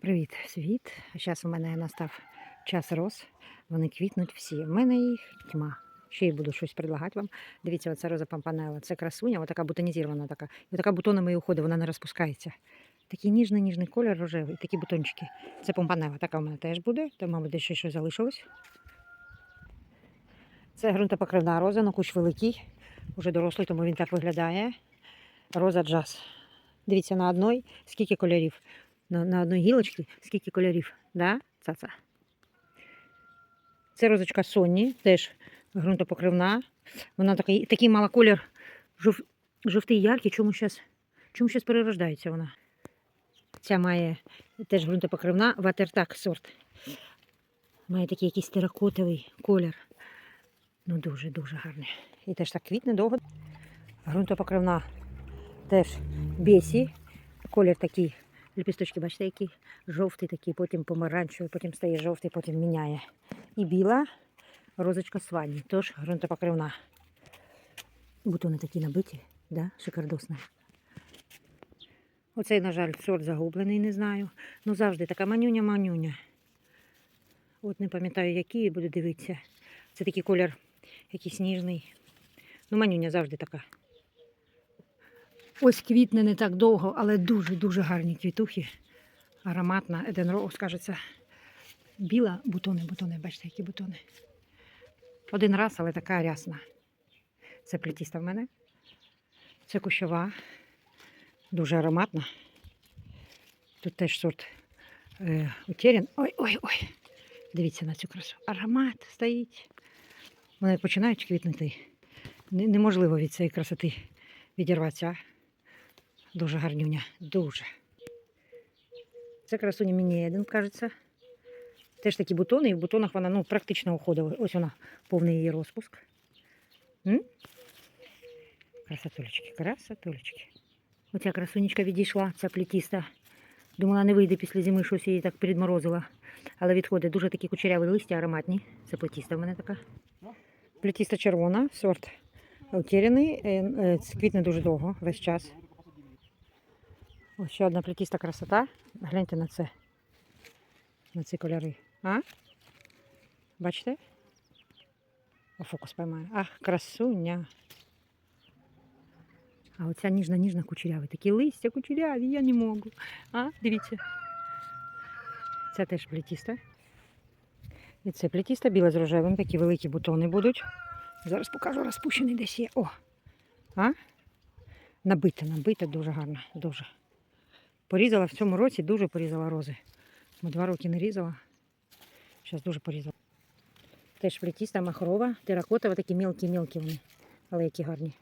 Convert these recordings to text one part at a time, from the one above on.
Привіт, світ. Зараз у мене настав час роз. Вони квітнуть всі. У мене їх тьма. Ще й буду щось предлагати вам. Дивіться, оця роза пампанела. Це красуня, отака бутонізована така. І така бутонами і уходить, вона не розпускається. Такий ніжний, ніжний колір рожевий, такі бутончики. Це помпанела. Така в мене теж буде. Там, мабуть, десь щось залишилось. Це ґрунтопокривна роза, ну кущ великий, уже дорослий, тому він так виглядає. Роза джаз. Дивіться, на одній скільки кольорів. На, на одній гілочці скільки кольорів. Да? Цаца. Це розочка Сонні, теж ґрунтопокривна. Вона такий, такий мала колір жов, жовтий яркий, чому зараз чому перерождається вона. Ця має теж ґрунтопокривна ватертак сорт. Має такий якийсь теракотовий колір. Ну, дуже-дуже гарний. І теж так квітне довго. Грунтопокривна теж бесі. Колір такий. Ліпісточки, бачите, який жовтий такий, потім помаранчевий, потім стає жовтий, потім міняє. І біла розочка свані, тож ґрунтопокривна. Бутони такі набиті, да? шикардосна. Оцей, на жаль, сорт загублений, не знаю. Ну завжди така манюня-манюня. От не пам'ятаю, який, буду дивитися. Це такий колір якийсь ніжний. Ну, манюня завжди така. Ось квітне не так довго, але дуже-дуже гарні квітухи. Ароматна Еден Роуз, кажеться. Біла бутони, бутони, бачите, які бутони. Один раз, але така рясна. Це плетіста в мене. Це кущова, дуже ароматна. Тут теж сорт е, утерян. Ой-ой-ой. Дивіться на цю красу. Аромат стоїть. Вони починають квітнути. Неможливо від цієї красоти відірватися. Дуже гарнюня. Дуже. Це красуня міні кажеться. Теж такі бутони, і в бутонах вона ну, практично уходила. Ось вона, повний її розпуск. М? Красотулечки, красотулечки. Оця красунечка відійшла, ця плетіста. Думала, не вийде після зими, щось її так підморозила. Але відходить дуже такі кучеряві листя, ароматні. Це плетіста в мене така. Плетіста червона, сорт утеряний. Е, Квітне дуже довго, весь час. Ось ще одна плетіста красота. Гляньте на це. На ці кольори. А? Бачите? О, фокус поймаю. Ах, красуня. А оця ніжна-ніжна кучеряві. Такі листя кучеряві, я не можу. А, дивіться. Це теж плетіста. І це плетіста біла з рожевим, такі великі бутони будуть. Зараз покажу розпущений десь є. О! А? Набита, набита, дуже гарна, дуже. Порізала в цьому році, дуже порізала рози. Ми два роки не різала. Зараз дуже порізала. Теж плетіста махрова, теракотова, такі мілкі-мілкі вони, але які гарні.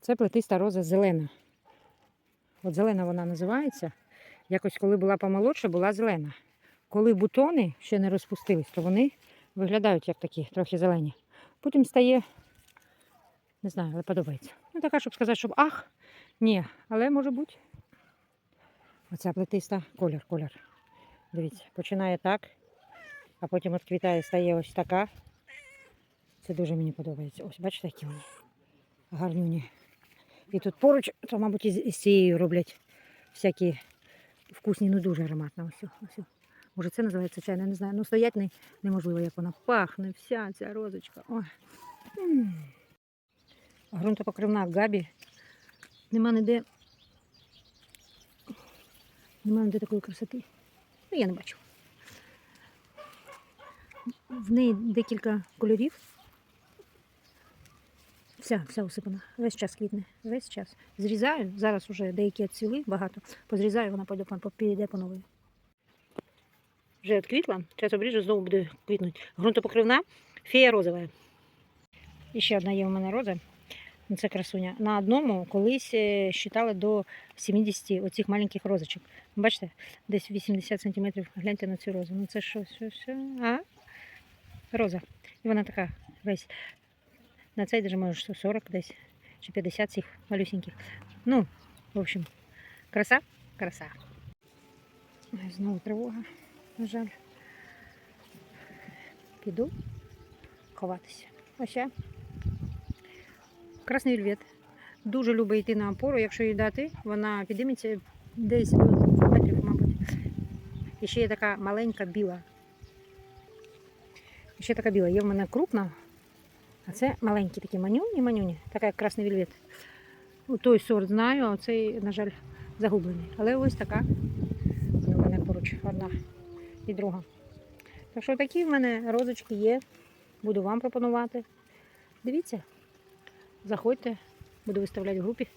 Це плетиста роза зелена. От зелена вона називається. Якось, коли була помолодша, була зелена. Коли бутони ще не розпустились, то вони виглядають як такі, трохи зелені. Потім стає, не знаю, але подобається. Ну, така, щоб сказати, щоб ах, ні, але може бути. Оця плетиста колір, колір. Дивіться, починає так, а потім відквітає, стає ось така. Це дуже мені подобається. Ось, бачите, які вони гарнюні. І тут поруч, то, мабуть, із, цією роблять всякі вкусні, ну дуже ароматно. Ось, ось. Може, це називається чайна, не знаю. Ну, стоять не, неможливо, як вона пахне, вся ця розочка. Ой. Грунтопокривна габі. Нема ніде. Нема ніде такої красоти. Ну, я не бачу. В неї декілька кольорів. Вся, вся усипана. Весь час квітне. Весь час. Зрізаю. Зараз уже деякі відцвіли, багато. Позрізаю, вона піде, по- піде по новій. Вже відквітла. Зараз обріжу, знову буде квітнути. Грунтопокривна, фея розова. І ще одна є у мене роза. Ну, Це красуня. На одному колись е, считали до 70 оцих маленьких розочок. Бачите, десь 80 см. Гляньте на цю розу. Ну це що, що, що? А? Роза. І вона така весь. На цей даже може 40 десь чи 50 цих малюсеньких. Ну, в общем, краса, краса. Знову тривога, на жаль. Піду ховатися. Ось я. Красний вельвет. дуже любить йти на опору. Якщо їй дати, вона підійметься десь метрів, мабуть. І ще є така маленька біла. Ще така біла. Є в мене крупна, а це маленькі такі манюні, манюні, така як красний вільвет. Ну, Той сорт знаю, а цей, на жаль, загублений. Але ось така. Вона в мене поруч одна і друга. Так що такі в мене розочки є. Буду вам пропонувати. Дивіться, заходьте, буду виставляти в групі.